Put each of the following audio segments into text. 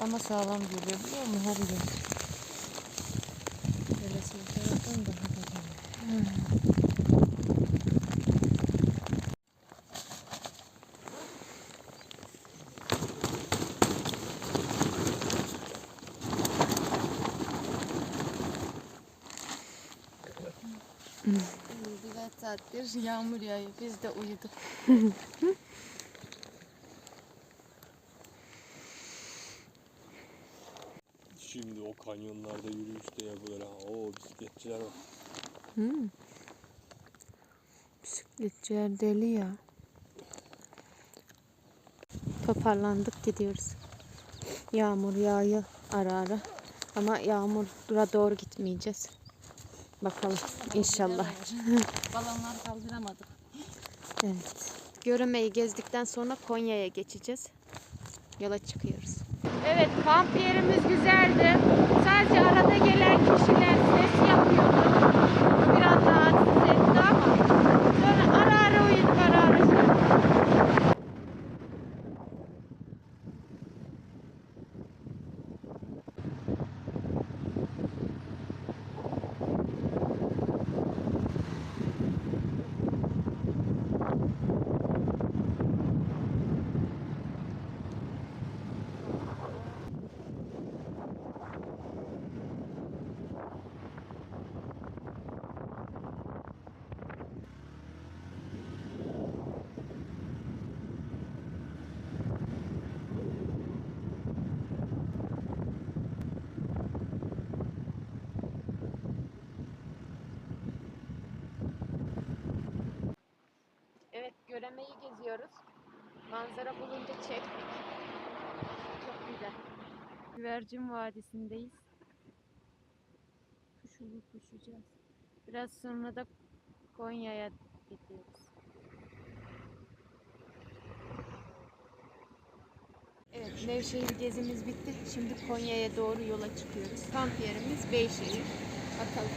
Ama sağlam geliyor biliyor musun? Her gün. Böyle taraftan daha da geliyor. Birkaç saattir yağmur yağıyor. Biz de uyuduk. Şimdi o kanyonlarda yürüyüşte ya böyle o bisikletçiler var. Hmm. Bisikletçiler deli ya. Toparlandık gidiyoruz. Yağmur yağıyor ara ara. Ama yağmura doğru gitmeyeceğiz. Bakalım inşallah. Balonları kaldıramadık. Evet. Göremeyi gezdikten sonra Konya'ya geçeceğiz. Yola çıkıyoruz. Evet kamp yerimiz güzeldi. Sadece arada gelen kişiler ses yapıyordu. Biraz rahatsız etti ama sonra ara ara uyuduk ara ara şey yaptık. Evet göremeyi geziyoruz. Manzara bulunca çektik. Çok güzel. Güvercin Vadisi'ndeyiz. Kuşulu kuşacağız. Biraz sonra da Konya'ya gidiyoruz. Evet, Nevşehir gezimiz bitti. Şimdi Konya'ya doğru yola çıkıyoruz. Kamp yerimiz Beyşehir. Bakalım.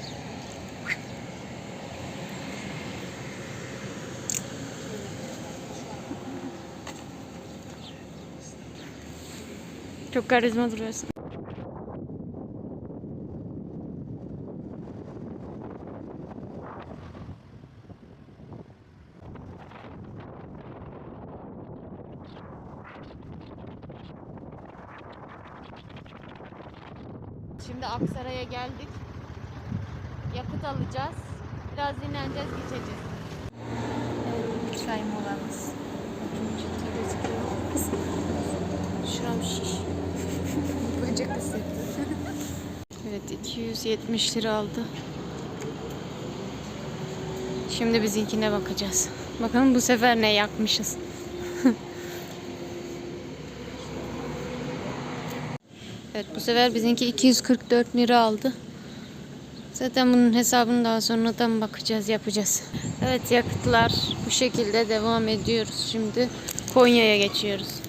Çok karizma duruyorsun. Şimdi Aksaray'a geldik. Yakıt alacağız. Biraz dinleneceğiz, geçeceğiz. Evet, çay molamız. Şuram şiş. Böcek hissettim. evet 270 lira aldı. Şimdi bizimkine bakacağız. Bakalım bu sefer ne yakmışız. evet bu sefer bizimki 244 lira aldı. Zaten bunun hesabını daha sonradan bakacağız, yapacağız. Evet yakıtlar bu şekilde devam ediyoruz. Şimdi Konya'ya geçiyoruz.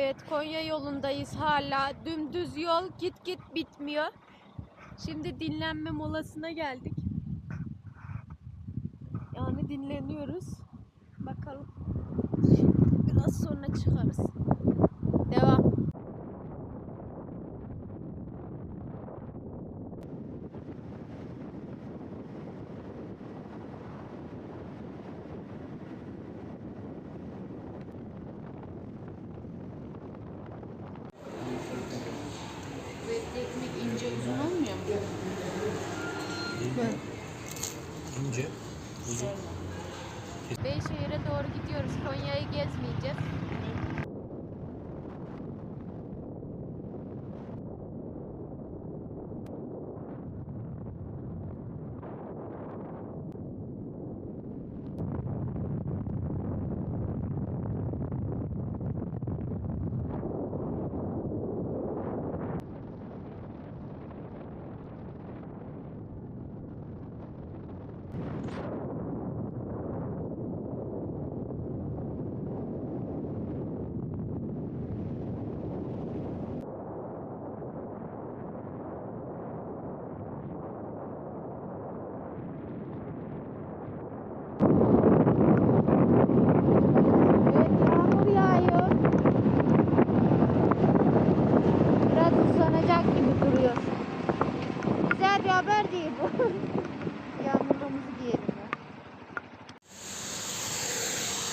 Evet Konya yolundayız hala. Dümdüz yol git git bitmiyor. Şimdi dinlenme molasına geldik. Yani dinleniyoruz. Bakalım. Biraz sonra çıkarız. Devam.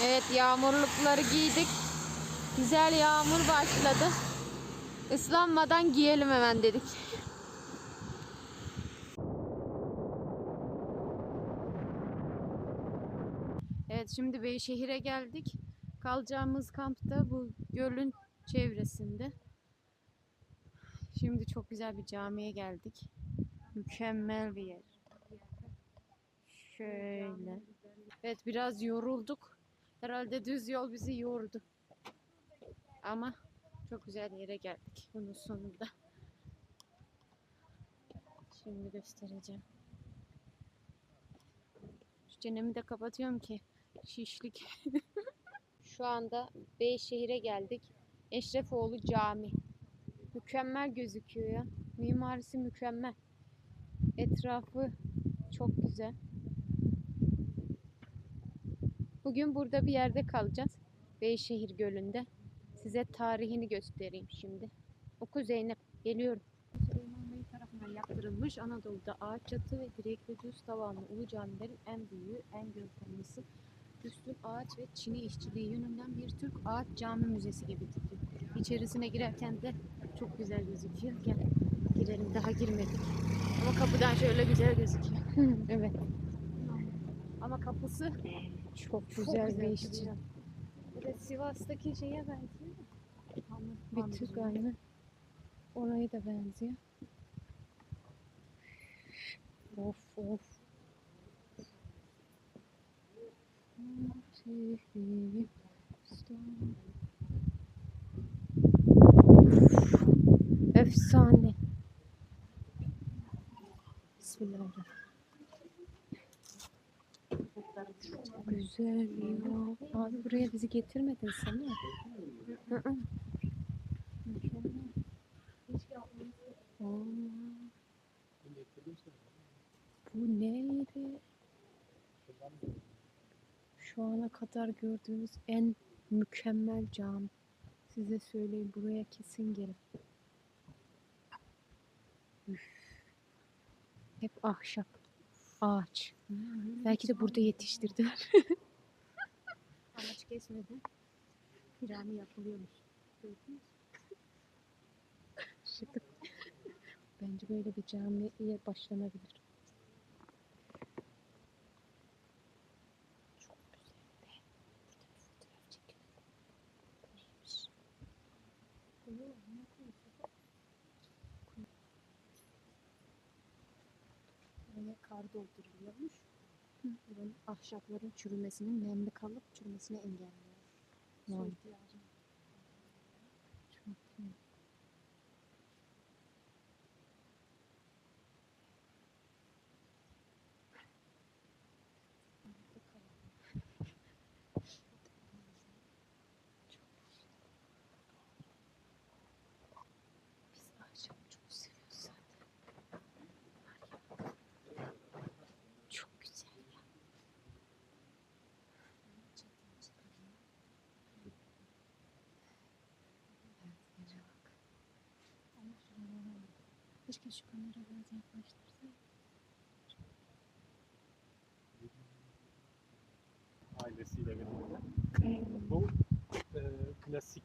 Evet yağmurlukları giydik. Güzel yağmur başladı. Islanmadan giyelim hemen dedik. Evet şimdi Beyşehir'e geldik. Kalacağımız kamp da bu gölün çevresinde. Şimdi çok güzel bir camiye geldik. Mükemmel bir yer. Şöyle. Evet biraz yorulduk. Herhalde düz yol bizi yordu. Ama çok güzel yere geldik bunun sonunda. Şimdi göstereceğim. Şu çenemi de kapatıyorum ki şişlik. Şu anda Beyşehir'e geldik. Eşrefoğlu Cami. Mükemmel gözüküyor ya. Mimarisi mükemmel. Etrafı çok güzel. Bugün burada bir yerde kalacağız. Beyşehir Gölü'nde. Size tarihini göstereyim şimdi. Oku Zeynep. Geliyorum. Süleyman Bey tarafından yaptırılmış Anadolu'da ağaç çatı ve direkli düz tavanlı ulu camilerin en büyüğü, en görkemlisi. Üstün ağaç ve çini işçiliği yönünden bir Türk ağaç cami müzesi gibi tipi. İçerisine girerken de çok güzel gözüküyor. Gel girelim daha girmedik. Ama kapıdan şöyle güzel gözüküyor. evet. Ama kapısı çok güzel bir işçi. Evet Sivas'taki şeye benziyor. Bir tık aynı. Oraya da benziyor. Of of. Efsane. Bismillahirrahmanirrahim. Çok güzel ya. Abi buraya bizi getirmedin sen mi? Bu neydi? Şu ana kadar gördüğümüz en mükemmel cam. Size söyleyeyim buraya kesin gelin. Hep ahşap, ağaç. Belki de burada yetiştirdiler. Ağaç kesmeden cami yapılıyormuş. Gördünüz mü? Şıklık. Bence böyle bir camiye başlanabilir. Çok güzel Buranın ahşapların çürümesinin nemli kalıp çürümesini engelliyor. Çok iyi. Biz ahşabı çok seviyoruz zaten. Var ya. Çok güzel ya. Evet, yere bak. Ama şuralara bak. Keşke şu kamera biraz yaklaştırsa. Ailesiyle birlikte. Bu e, klasik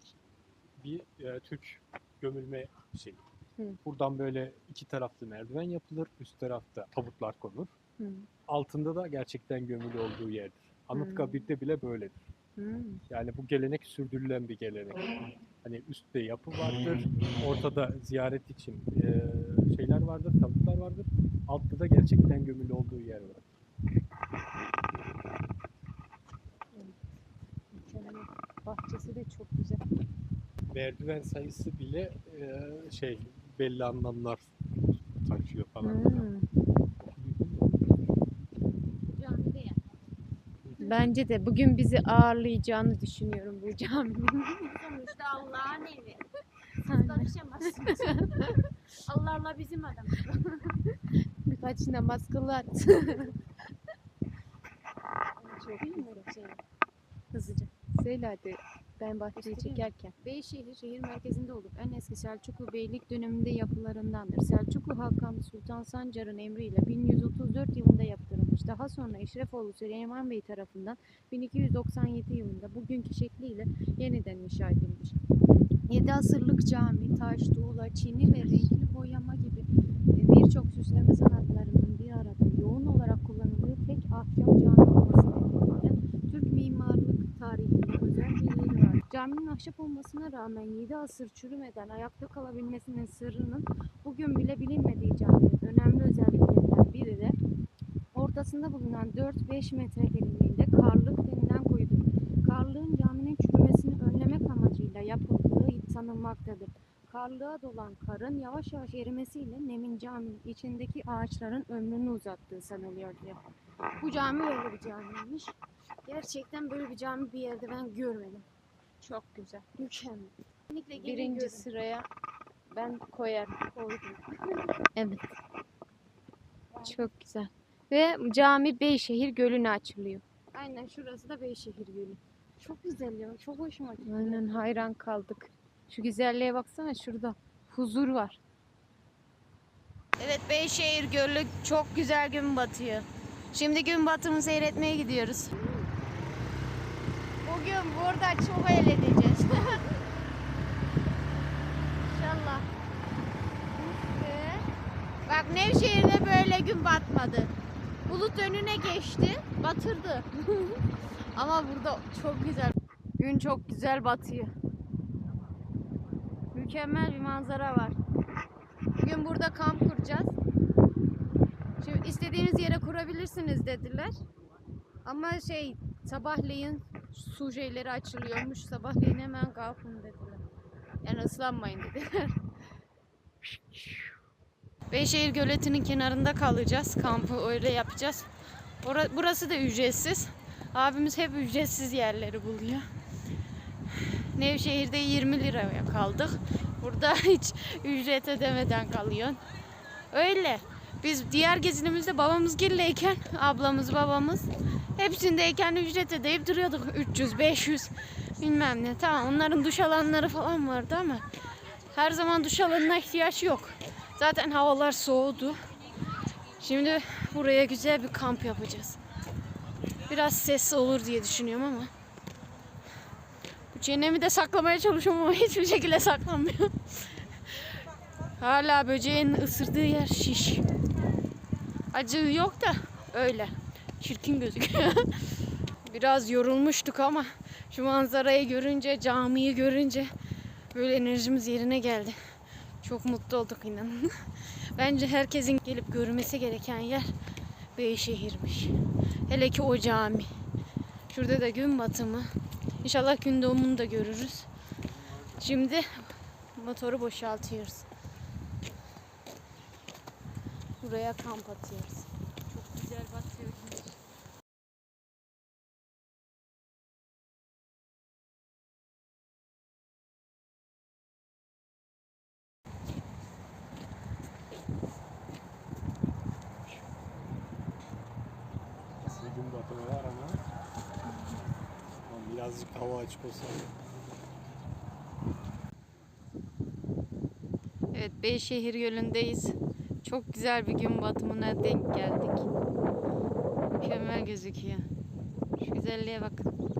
bir e, Türk gömülme şeyi. Hı. Buradan böyle iki taraflı merdiven yapılır. Üst tarafta tabutlar konur. Hı. Altında da gerçekten gömülü olduğu yerdir. Anıtkabir'de bile böyledir. Hı. Yani bu gelenek sürdürülen bir gelenek. Hani üstte yapı vardır, ortada ziyaret için e, şeyler vardır, tabutlar vardır. Altta da gerçekten gömülü olduğu yer var. Bahçesi de çok güzel. Merdiven sayısı bile e, şey belli anlamlar taşıyor falan. Ya. Bence de bugün bizi ağırlayacağını düşünüyorum bu caminin. Sonuçta Allah'ın evi. Siz karışamazsınız. Allah'la bizim adam. Birkaç namaz kılar. çok Değil mi şey? Hızlıca. Söyle hadi. Ben bahçeyi çekerken. Beyşehir şehir merkezinde olup en eski Selçuklu Beylik döneminde yapılarındandır. Selçuklu Hakan Sultan Sancar'ın emriyle 1134 yılında yaptırılmıştır. edilmiş. Daha sonra İşrefoğlu Süleyman Bey tarafından 1297 yılında bugünkü şekliyle yeniden inşa edilmiş. 7 asırlık cami, taş, tuğla, çini ve renkli boyama gibi e, birçok süsleme sanatlarının bir arada yoğun olarak kullanıldığı tek ahkam cami olması nedeniyle Türk mimarlık tarihinde özel bir yeri var. Caminin ahşap olmasına rağmen 7 asır çürümeden ayakta kalabilmesinin sırrının bugün bile bilinmediği caminin önemli özelliklerinden biri de ortasında bulunan 4-5 metre derinliğinde karlık denilen kuyudur. Karlığın caminin sanılmaktadır. Karlığa dolan karın yavaş yavaş erimesiyle nemin caminin içindeki ağaçların ömrünü uzattığı sanılıyor diye. Bu cami öyle bir camiymiş. Gerçekten böyle bir cami bir yerde ben görmedim. Çok güzel. Mükemmel. Kesinlikle Birinci görün. sıraya ben koyarım. Koydum. Evet. Çok güzel. Ve cami Beyşehir Gölü'ne açılıyor. Aynen şurası da Beyşehir Gölü. Çok güzel ya. Çok hoşuma gitti. Aynen hayran kaldık. Şu güzelliğe baksana şurada. Huzur var. Evet Beyşehir Gölü çok güzel gün batıyor. Şimdi gün batımı seyretmeye gidiyoruz. Bugün burada çok eğleneceğiz. İnşallah. Bak Nevşehir'de böyle gün batmadı. Bulut önüne geçti, batırdı. Ama burada çok güzel. Gün çok güzel batıyor. Mükemmel bir manzara var. Bugün burada kamp kuracağız. Şimdi istediğiniz yere kurabilirsiniz dediler. Ama şey sabahleyin su şeyleri açılıyormuş. Sabahleyin hemen kalkın dediler. Yani ıslanmayın dediler. Beyşehir Göleti'nin kenarında kalacağız. Kampı öyle yapacağız. Burası da ücretsiz. Abimiz hep ücretsiz yerleri buluyor. Nevşehir'de 20 liraya kaldık. Burada hiç ücret ödemeden kalıyorsun. Öyle. Biz diğer gezinimizde babamız gilleyken, ablamız, babamız hepsindeyken ücret ödeyip duruyorduk. 300, 500 bilmem ne. Tamam onların duş alanları falan vardı ama her zaman duş alanına ihtiyaç yok. Zaten havalar soğudu. Şimdi buraya güzel bir kamp yapacağız. Biraz sessiz olur diye düşünüyorum ama. Çenemi de saklamaya çalışıyorum ama hiçbir şekilde saklanmıyor. Hala böceğin ısırdığı yer şiş. Acı yok da öyle. Çirkin gözüküyor. Biraz yorulmuştuk ama şu manzarayı görünce, camiyi görünce böyle enerjimiz yerine geldi. Çok mutlu olduk inanın. Bence herkesin gelip görmesi gereken yer Beyşehir'miş. Hele ki o cami. Şurada da gün batımı. İnşallah gün doğumunu da görürüz. Şimdi motoru boşaltıyoruz. Buraya kamp atıyoruz. Çok güzel batıyor güneş. Aslında gün batımı var ama birazcık hava açık olsa Evet Beyşehir Gölü'ndeyiz. Çok güzel bir gün batımına denk geldik. Mükemmel gözüküyor. Şu güzelliğe bakın.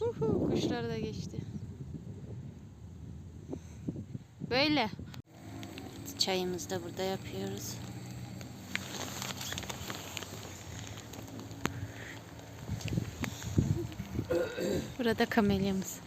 Huhu, kuşlar da geçti. Böyle. Çayımızı da burada yapıyoruz. Burada kamelyamız.